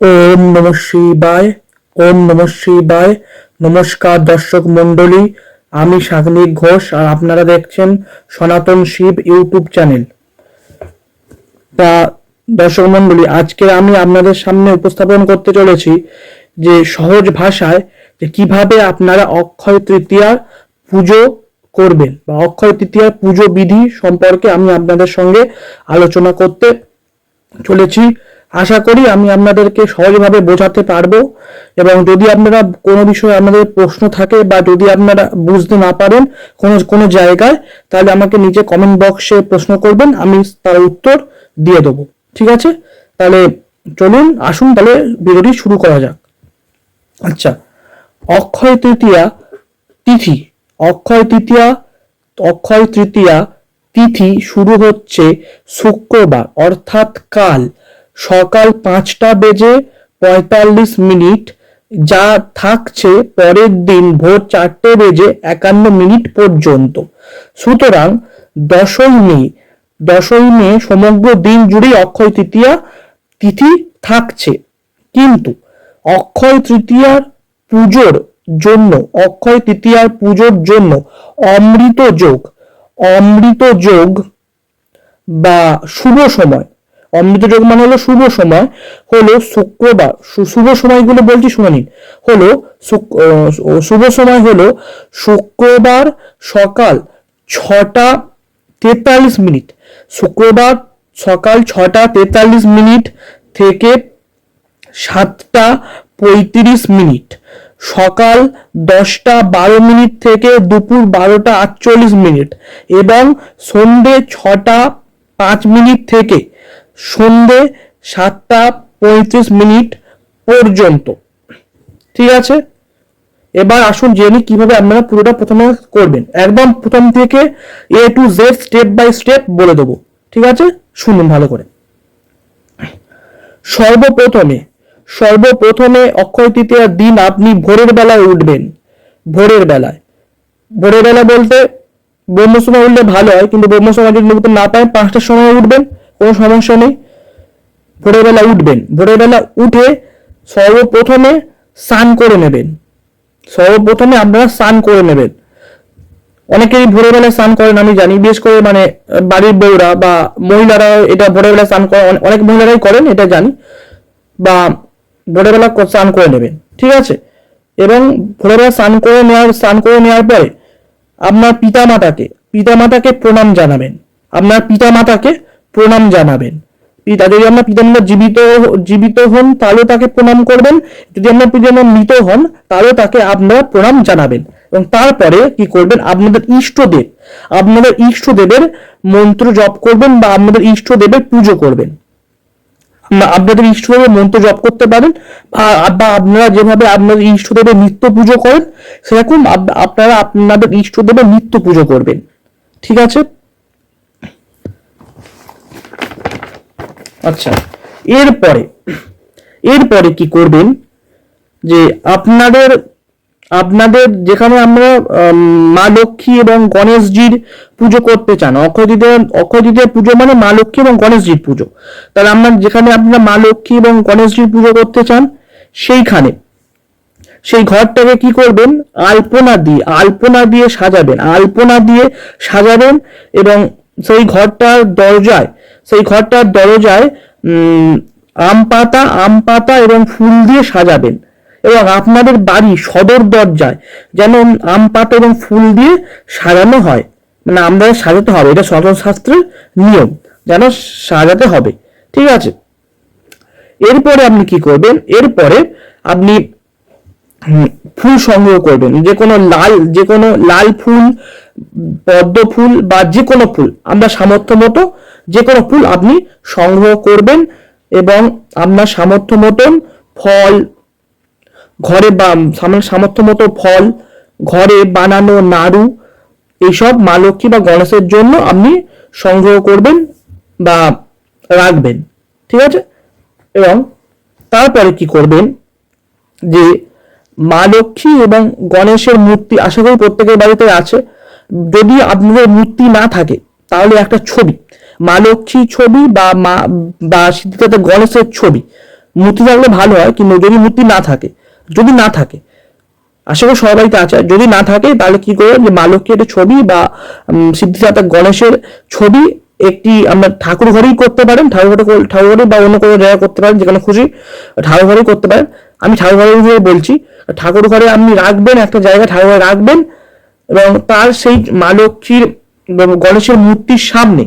ওম নম শিবায়, ওম নম শিবায়। নমস্কার দর্শক মণ্ডলী, আমি সাগ্নিক ঘোষ আর আপনারা দেখছেন সনাতন শিব ইউটিউব চ্যানেল। তা দর্শক মণ্ডলী, আজকে আমি আপনাদের সামনে উপস্থাপন করতে চলেছি যে সহজ ভাষায় যে কীভাবে আপনারা অক্ষয় তৃতীয়ার পুজো করবেন বা অক্ষয় তৃতীয়ার পুজো বিধি সম্পর্কে আমি আপনাদের সঙ্গে আলোচনা করতে চলেছি। আশা করি আমি আপনাদেরকে সহজভাবে বোঝাতে পারব এবং যদি আপনারা কোনো বিষয়ে আপনাদের প্রশ্ন থাকে বা যদি আপনারা বুঝতে না পারেন কোনো কোনো জায়গায়, তাহলে আমাকে নিচে কমেন্ট বক্সে প্রশ্ন করবেন, আমি তার উত্তর দিয়ে দেবো। ঠিক আছে? তাহলে চলুন, আসুন, তাহলে ভিডিওটি শুরু করা যাক। আচ্ছা অক্ষয় তৃতীয়া তিথি। অক্ষয় তৃতীয়া অক্ষয় তৃতীয়া তিথি শুরু হচ্ছে শুক্রবার, অর্থাৎ কাল। সকাল পাঁচটা বেজে পঁয়তাল্লিশ মিনিট, যা থাকছে পরের দিন ভোর চারটে বেজে একান্ন মিনিট পর্যন্ত। সুতরাং দশই মে দশই মে সমগ্র দিন জুড়েই অক্ষয় তৃতীয়া তিথি থাকছে। কিন্তু অক্ষয় তৃতীয়ার পুজোর জন্য, অক্ষয় তৃতীয়ার পুজোর জন্য অমৃত যোগ অমৃত যোগ বা শুভ সময় অমৃত যোগ মানে হলো শুভ সময়, হলো শুক্রবার শুভ সময়গুলো বলছি শুনে নিন। হলো শুভ সময় হলো শুক্রবার সকাল ছটা তেতাল্লিশ মিনিট। শুক্রবার সকাল ছটা তেতাল্লিশ মিনিট থেকে সাতটা পঁয়ত্রিশ মিনিট। সকাল দশটা বারো মিনিট থেকে দুপুর বারোটা আটচল্লিশ মিনিট এবং সন্ধে ছটা পাঁচ মিনিট থেকে সন্ধে সাতটা পঁয়ত্রিশ মিনিট পর্যন্ত। ঠিক আছে? এবার আসুন জেনে কীভাবে আপনারা পুরোটা প্রথমে করবেন। একদম প্রথম থেকে A to Z step by step বলে দেবো। ঠিক আছে? শুনুন ভালো করে। সর্বপ্রথমে সর্বপ্রথমে অক্ষয় তৃতীয়ার দিন আপনি ভোরের বেলায় উঠবেন। ভোরের বেলায়। ভোরের বেলা বলতে ব্রহ্ম সময় উঠলে ভালো হয়, কিন্তু ব্রহ্ম সময় যদি না পারেন পাঁচটার সময় উঠবেন। কোনো সমস্যা নেই। ভোরের বেলা উঠবেন। ভোরের বেলা উঠে সর্বপ্রথমে স্নান করে নেবেন। সর্বপ্রথমে আপনারা স্নান করে নেবেন। অনেকেই ভোরবেলা স্নান করেন, আমি জানি। বিশেষ করে মানে বাড়ির বউরা বা মহিলারা এটা ভোরবেলা স্নান করে অনেক মহিলারাই করেন, এটা জানি। বা ভোরবেলা স্নান করে নেবেন। ঠিক আছে? এবং ভোরবেলা স্নান করে নেওয়ার, স্নান করে নেওয়ার পরে আপনার পিতা মাতাকে পিতা মাতাকে প্রণাম জানাবেন। আপনার পিতা মাতাকে প্রণাম জানাবেন। পিতা যদি আপনার পিতা মাতা জীবিত জীবিত হন, তাহলেও তাকে প্রণাম করবেন। যদি আপনার পিতা মাতা হন, তাহলেও তাকে আপনারা প্রণাম জানাবেন। এবং তারপরে কি করবেন? আপনাদের ইষ্টদেব, আপনাদের ইষ্টদেবের মন্ত্র জপ করবেন বা আপনাদের ইষ্টদেবের পুজো করবেন। আপনাদের ইষ্টদেবের মন্ত্র জপ করতে পারেন, বা আপনারা যেভাবে আপনাদের ইষ্টদেবের নিত্য পুজো করেন, সেরকম আপনারা আপনাদের ইষ্টদেবের নিত্য পুজো করবেন। ঠিক আছে? আচ্ছা এরপরে এরপরে কি করবেন? যে আপনাদের আপনাদের যেখানে আমরা মা লক্ষ্মী এবং গণেশজির পুজো করতে চান অক্ষয় তৃতীয়া পুজো মানে মা লক্ষ্মী এবং গণেশজির পুজো। তাহলে আপনার যেখানে আপনারা মা লক্ষ্মী এবং গণেশজির পুজো করতে চান, সেইখানে, সেই ঘরটাকে কি করবেন? আলপনা দিয়ে আলপনা দিয়ে সাজাবেন, আলপনা দিয়ে সাজাবেন এবং সেই ঘরটার দরজায় সেই ঘরটার দরজায় আম পাতা আম পাতা এবং ফুল দিয়ে সাজাবেন। এবং আপনাদের বাড়ি সদর দরজায় যেন আম পাতা এবং ফুল দিয়ে সাজানো হয়। মানে আমরা সাজাতে হবে, এটা সনাতন শাস্ত্রের নিয়ম, যেন সাজাতে হবে। ঠিক আছে? এরপরে আপনি কি করবেন? এরপরে আপনি ফুল সংগ্রহ করবেন। যে কোনো লাল, যে কোনো লাল ফুল, পদ্ম ফুল বা যে কোনো ফুল, আমরা সামর্থ্য মতো যে কোনো ফুল আপনি সংগ্রহ করবেন এবং আপনার সামর্থ্য মতন ফল ঘরে বা সামর্থ্য মতো ফল ঘরে বানানো নাড়ু এইসব মা লক্ষ্মী বা গণেশের জন্য আপনি সংগ্রহ করবেন বা রাখবেন। ঠিক আছে? এবং তারপরে কি করবেন? যে মা লক্ষ্মী এবং গণেশের মূর্তি, আশা করি প্রত্যেকের বাড়িতে আছে, যদি আপনাদের মূর্তি না থাকে, তাহলে একটা ছবি। মা লক্ষ্মী ছবি বা মা, বা সিদ্ধিদাতা গণেশের ছবি। মূর্তি থাকলে ভালো হয়, কিন্তু যদি মূর্তি না থাকে, যদি না থাকে, আশা করি সবাই বাড়িতে আছে, যদি না থাকে, তাহলে কি করবেন যে মা লক্ষ্মীর একটা ছবি বা সিদ্ধিদাতা গণেশের ছবি একটি আমরা ঠাকুর ঘরেই করতে পারেন, ঠাকুর ঘরে ঠাকুর ঘরে বা অন্য কোনো জায়গায় করতে পারেন, যেখানে খুশি ঠাকুর ঘরেই করতে পারেন। আমি ঠাকুর ঘরে হিসেবে বলছি, ঠাকুর ঘরে আপনি রাখবেন, একটা জায়গায় ঠাকুর ঘরে রাখবেন এবং তার সেই মা লক্ষ্মীর গণেশের মূর্তির সামনে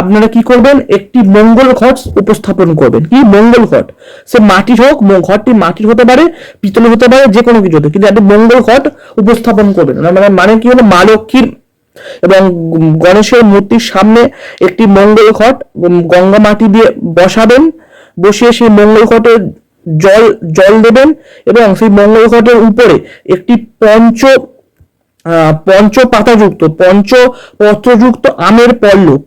আপনারা কি করবেন? একটি মঙ্গল ঘট উপস্থাপন করবেন। কি? মঙ্গল ঘট। সে মাটির হোক ঘরটি মাটির হতে পারে, পিতলের হতে পারে, যে কোনো কিছু হতে কিন্তু একটা মঙ্গল ঘট উপস্থাপন করবেন। মানে মানে কি হলো? মা লক্ষ্মীর এবং গণেশের মূর্তির সামনে একটি মঙ্গল ঘট গঙ্গা মাটি দিয়ে বসাবেন। বসিয়ে সেই মঙ্গল ঘটে জল জল দেবেন এবং সেই মঙ্গল ঘটের উপরে একটি পঞ্চ পঞ্চ পাতাযুক্ত পঞ্চ পত্রযুক্ত আমের পল্লব।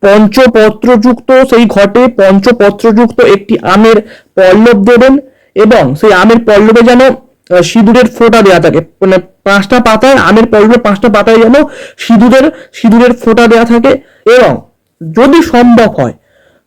পঞ্চপত্রযুক্ত, সেই ঘটে পঞ্চপত্রযুক্ত একটি আমের পল্লব দেবেন এবং সেই আমের পল্লবে যেন সিঁদুরের ফোঁটা দেওয়া থাকে। মানে পাঁচটা পাতায়, আমের পল্লবে পাঁচটা পাতায় যেন সিঁদুরের সিঁদুরের ফোঁটা দেওয়া থাকে এবং যদি সম্ভব হয়,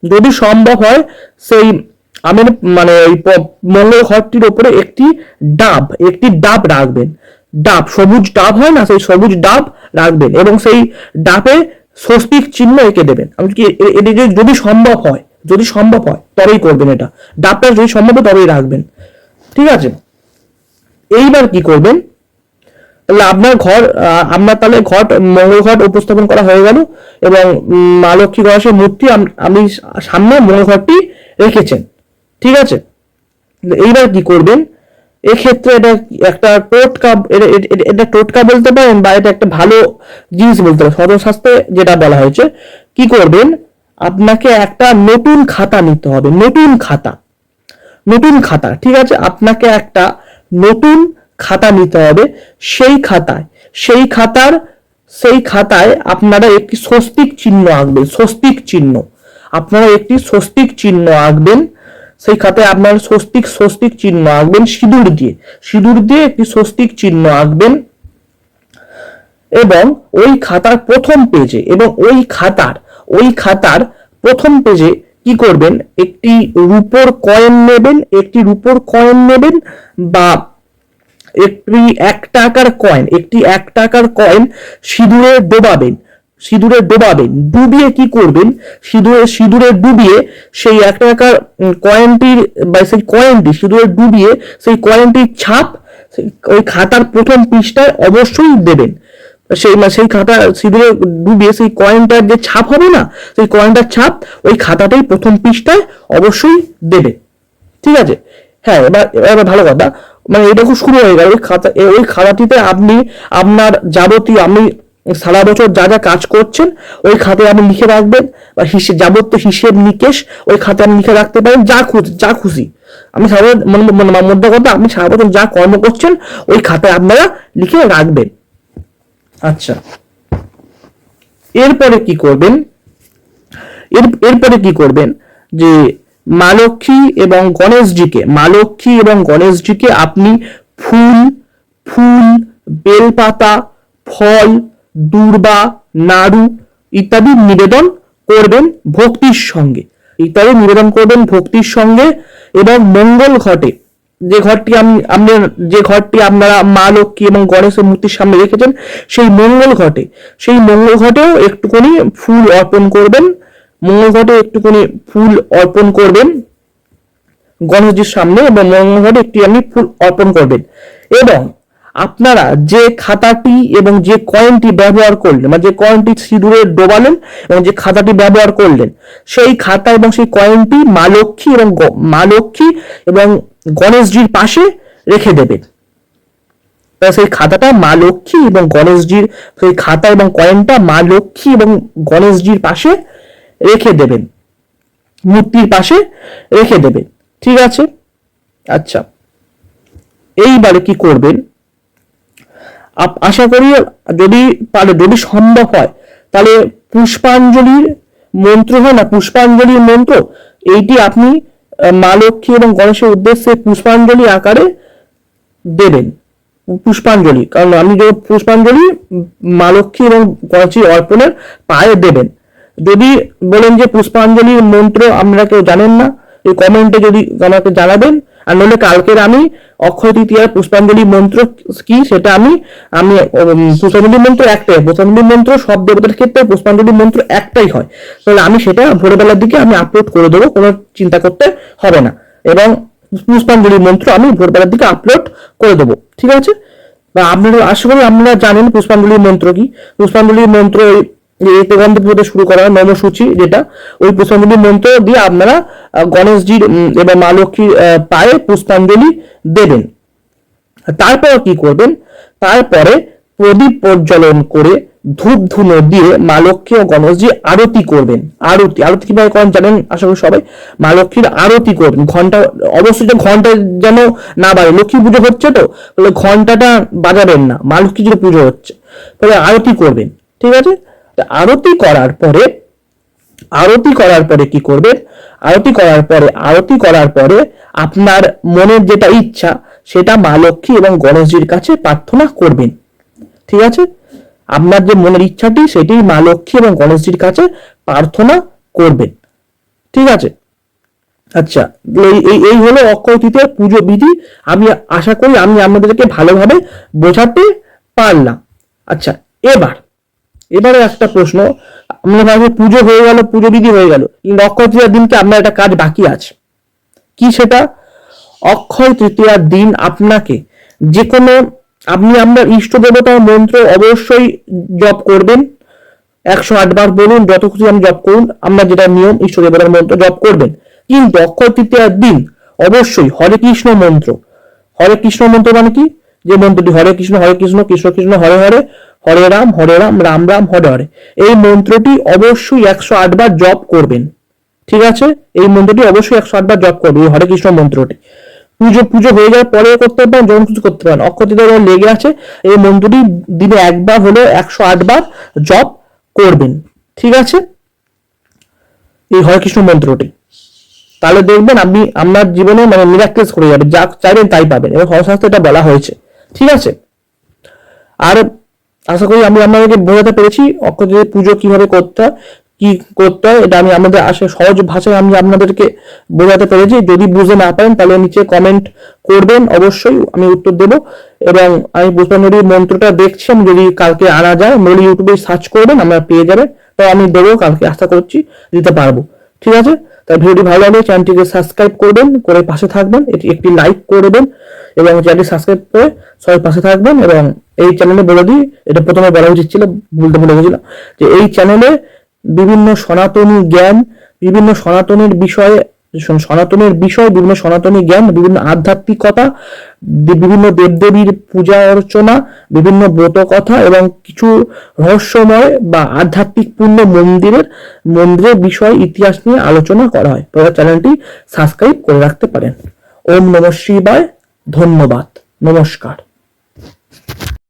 যদি সম্ভব হয়, সেই আমের মানে প- মঙ্গল ঘরটির ওপরে একটি ডাব একটি ডাব রাখবেন। ডাব, সবুজ ডাব হয় না? সেই সবুজ ডাব রাখবেন এবং সেই ডাবে স্বস্তিক চিহ্ন এঁকে দেবেন। আমি কি এ- এদিকে যদি সম্ভব হয়, যদি সম্ভব হয়, তবেই করবেন এটা। ডাবটা যদি সম্ভব হয়, তবেই রাখবেন। ঠিক আছে? এইবার কি করবেন? তাহলে আপনার ঘর আপনার তাহলে ঘট, মঙ্গল ঘট উপস্থাপন করা হয়ে গেল এবং মা লক্ষ্মী গণেশের মূর্তি আপনি সামনে মঙ্গল ঘরটি রেখেছেন। ঠিক আছে? এইবার কি করবেন? এক্ষেত্রে এটা একটা টোটকা, এটা- টোটকা বলতে পারেন বা এটা একটা ভালো জিনিস বলতে পারেন। সর্বশাস্ত্রে যেটা বলা হয়েছে, কি করবেন? আপনাকে একটা নতুন খাতা নিতে হবে, নতুন খাতা নতুন খাতা, ঠিক আছে? আপনাকে একটা নতুন খাতা নিতে হবে সেই খাতায়। সেই খাতার, সেই খাতায় আপনারা একটি স্বস্তিক চিহ্ন আঁকবেন, স্বস্তিক চিহ্ন। আপনারা একটি স্বস্তিক চিহ্ন আঁকবেন সেই খাতায় আপনার স্বস্তিক স্বস্তিক চিহ্ন আঁকবেন সিঁদুর দিয়ে। সিঁদুর দিয়ে একটি স্বস্তিক চিহ্ন আঁকবেন। এবং ওই খাতার প্রথম পেজে এবং ওই খাতার ওই খাতার প্রথম পেজে কি করবেন? একটি রুপোর কয়েন নেবেন, একটি রুপোর কয়েন নেবেন বা একটি এক টাকার কয়েন একটি এক টাকার কয়েন সিঁদুরে ডোবাবেন। সিঁদুরে ডোবাবেন ডুবিয়ে কি করবেন? সিঁদুরে সিঁদুরে ডুবিয়ে সেই এক টাকার কয়েনটির, বা সেই কয়েনটি সিঁদুরে ডুবিয়ে সেই কয়েনটির ছাপ ওই খাতার প্রথম পৃষ্ঠায় অবশ্যই দেবেন। সেই সেই খাতা, সিঁদুরে ডুবিয়ে সেই কয়েনটার যে ছাপ হবে না, সেই কয়েনটার ছাপ ওই খাতাটাই প্রথম পৃষ্ঠায় অবশ্যই দেবে ঠিক আছে? হ্যাঁ এবার এবার ভালো কথা। মানে এটা খুব শুরু হয়ে গেল। ওই খাতা ওই খাতাটিতে আপনি আপনার যাবতীয় আপনি সারা বছর যা যা কাজ করছেন ওই খাতায় আপনি লিখে রাখবেন বা হিসেব যাবতীয় হিসেব নিকেশ ওই খাতায় আপনি লিখে রাখতে পারেন যা খুশি যা খুশি। আমি সারা বছর- মানে মধ্যে কথা আপনি সারা বছর যা কর্ম করছেন ওই খাতায় আপনারা লিখে রাখবেন। আচ্ছা। এরপরে কি করবেন? এর এরপরে কি করবেন? যে মা লক্ষ্মী এবং গণেশজিকে মা লক্ষ্মী এবং গণেশজিকে আপনি ফুল ফুল বেলপাতা ফল দূর্বা, নাড়ু ইত্যাদি নিবেদন করবেন ভক্তির সঙ্গে। ইত্যাদি নিবেদন করবেন ভক্তির সঙ্গে এবং মঙ্গল ঘটে। যে ঘরটি আমি আপনার যে ঘরটি আপনারা মা লক্ষ্মী এবং গণেশের মূর্তির সামনে রেখেছেন, সেই মঙ্গল ঘটে। সেই মঙ্গল ঘটেও একটুখানি ফুল অর্পণ করবেন। মঙ্গল ঘটে একটুখানি ফুল অর্পণ করবেন গণেশজির সামনে এবং মঙ্গল ঘটে একটি আপনি ফুল অর্পণ করবেন। এবং আপনারা যে খাতাটি এবং যে কয়েনটি ব্যবহার করলেন মানে যে কয়েনটি সিঁদুরে ডোবালেন এবং যে খাতাটি ব্যবহার করলেন, সেই খাতা এবং সেই কয়েনটি মা লক্ষ্মী এবং মা লক্ষ্মী এবং গণেশজির পাশে রেখে দেবেন। সেই খাতাটা মা লক্ষ্মী এবং গণেশজির, সেই খাতা এবং কয়েনটা মা লক্ষ্মী এবং গণেশজির পাশে রেখে দেবেন। মূর্তির পাশে রেখে দেবেন। ঠিক আছে? আচ্ছা। এইবারে কি করবেন? আশা করি যদি পারে যদি সম্ভব হয়। তাহলে পুষ্পাঞ্জলির মন্ত্র হয় না? পুষ্পাঞ্জলির মন্ত্র? এইটি আপনি মা লক্ষ্মী এবং গণেশের উদ্দেশ্যে পুষ্পাঞ্জলি আকারে দেবেন। পুষ্পাঞ্জলি, কারণ আমি যে পুষ্পাঞ্জলি মা লক্ষ্মী এবং গণেশের অর্পণের পায়ে দেবেন। যদি বলেন যে পুষ্পাঞ্জলির মন্ত্র আপনারা কেউ জানেন না, এই কমেন্টে যদি আমাকে জানাবেন আর নইলে কালকের আমি অক্ষয় তৃতীয়ার পুষ্পাঞ্জলি মন্ত্র কি সেটা আমি আমি পুষ্পাঞ্জলি মন্ত্র একটাই, পুষ্পাঞ্জলি মন্ত্র সব দেবতার ক্ষেত্রে পুষ্পাঞ্জলি মন্ত্র একটাই হয়। তাহলে আমি সেটা ভোরবেলার দিকে আমি আপলোড করে দেবো, কোনো চিন্তা করতে হবে না। এবং পুষ্পাঞ্জলি মন্ত্র আমি ভোরবেলার দিকে আপলোড করে দেবো, ঠিক আছে? বা আপনারা আশা করি আপনারা জানেন পুষ্পাঞ্জলি মন্ত্র কি? পুষ্পাঞ্জলির মন্ত্র এই- এই শুরু করা হয় নমসূচি যেটা, ওই পুষ্পাঞ্জলি মন্ত্র দিয়ে আপনারা গণেশজির এবং মা লক্ষ্মীর পায়ে পুষ্পাঞ্জলি দেবেন। তারপর কি করবেন? তারপরে প্রদীপ প্রজ্বলন করে ধূপ ধুনো দিয়ে মা লক্ষ্মী ও গণেশজি আরতি করবেন। আরতি আরতি কীভাবে করেন জানেন? আশা করি সবাই, মা লক্ষ্মীর আরতি করবেন। ঘণ্টা, অবশ্যই যে ঘণ্টা যেন না বাজে, লক্ষ্মী পুজো হচ্ছে তো, তাহলে ঘন্টাটা বাজাবেন না, মা লক্ষ্মী যে পুজো হচ্ছে। তাহলে আরতি করবেন, ঠিক আছে? আরতি করার পরে, আরতি করার পরে কি করবেন আরতি করার পরে, আরতি করার পরে আপনার মনের যেটা ইচ্ছা, সেটা মা লক্ষ্মী এবং গণেশজির কাছে প্রার্থনা করবেন। ঠিক আছে? আপনার যে মনের ইচ্ছাটি, সেটি মা লক্ষ্মী এবং গণেশজির কাছে প্রার্থনা করবেন। ঠিক আছে? আচ্ছা এই এই হলো অক্ষয় তৃতীয়ার পুজো বিধি। আমি আশা করি আমি আপনাদেরকে ভালোভাবে বোঝাতে পারলাম। আচ্ছা এবার এবারে একটা প্রশ্ন, আমরা ভাবি পুজো হয়ে গেল, পুজো বিধি হয়ে গেল, কিন্তু অক্ষয় তৃতীয়ার দিনকে আপনার একটা কাজ বাকি আছে। কি সেটা? অক্ষয় তৃতীয়ার দিন আপনাকে যে কোনো আপনি আপনার ইষ্ট দেবতার মন্ত্র অবশ্যই জপ করবেন। একশো আটবার বলুন, যত খুশি আমি জপ করুন আমরা যেটা নিয়ম ইষ্ট দেবতার মন্ত্র জপ করবেন। কিন্তু অক্ষয় তৃতীয়ার দিন অবশ্যই হরে কৃষ্ণ মন্ত্র। হরে কৃষ্ণ মন্ত্র মানে কি? যে মন্ত্রটি হরে কৃষ্ণ হরে কৃষ্ণ কৃষ্ণ কৃষ্ণ, হরে হরে হরে রাম হরে রাম রাম রাম, হরে হরে। এই মন্ত্রটি অবশ্যই একশো আটবার জপ করবেন। ঠিক আছে? এই মন্ত্রটি অবশ্যই একশো আটবার জপ করবে এই হরে কৃষ্ণ মন্ত্রটি। পুজো পুজো হয়ে যাওয়ার পরে করতে পারেন, যখন কিছু করতে পারেন। অক্ষতিতে লেগে আছে, এই মন্ত্রটি দিনে একবার হলে একশো আটবার জপ করবেন। ঠিক আছে? এই হরে কৃষ্ণ মন্ত্রটি। তাহলে দেখবেন আপনি, আপনার জীবনে মানে মিরাক্কেলস করে যাবে যা চাইবেন তাই পাবেন। এবং হরশাস্ত্রে এটা বলা হয়েছে। ঠিক আছে? আর আশা করি আমি আপনাদেরকে বোঝাতে পেরেছি অক্ষয় পুজো কীভাবে করতে হয়, কি করতে হয়, এটা আমি আমাদের আসে সহজ ভাষায় আমি আপনাদেরকে বোঝাতে পেরেছি। যদি বুঝতে না পারেন, তাহলে নিচে কমেন্ট করবেন, অবশ্যই আমি উত্তর দেব। এবং আমি পুষ্পাঞ্জলির মন্ত্রটা দেখছি, আমি যদি কালকে আনা যায় নইলে ইউটিউবে সার্চ করবেন, আমরা পেয়ে যাবেন তো আমি দেবো, কালকে আশা করছি দিতে পারব। ঠিক আছে? তাই ভিডিওটি ভালো লাগলে চ্যানেলটিকে সাবস্ক্রাইব করবেন, করে পাশে থাকবেন, এটি একটি লাইক করে দেবেন, এবং চ্যানেলটি সাবস্ক্রাইব করে সবাই পাশে থাকবেন, এবং এই চ্যানেলে বলে দিই, এটা প্রথমে বলা উচিত ছিল বলতে ভুলে গেছিলাম যে এই চ্যানেলে বিভিন্ন সনাতনী জ্ঞান, বিভিন্ন সনাতনের বিষয়ে সনাতনের বিষয়, বিভিন্ন সনাতনী জ্ঞান, বিভিন্ন আধ্যাত্মিকতা বিভিন্ন দেবদেবীর পূজা অর্চনা, বিভিন্ন ব্রত কথা এবং কিছু রহস্যময় বা আধ্যাত্মিক পূর্ণ মন্দিরের মন্দিরের বিষয় ইতিহাস নিয়ে আলোচনা করা হয়। তো চ্যানেলটি সাবস্ক্রাইব করে রাখতে পারেন। ওম নমঃ শিবায়, ধন্যবাদ। নমস্কার।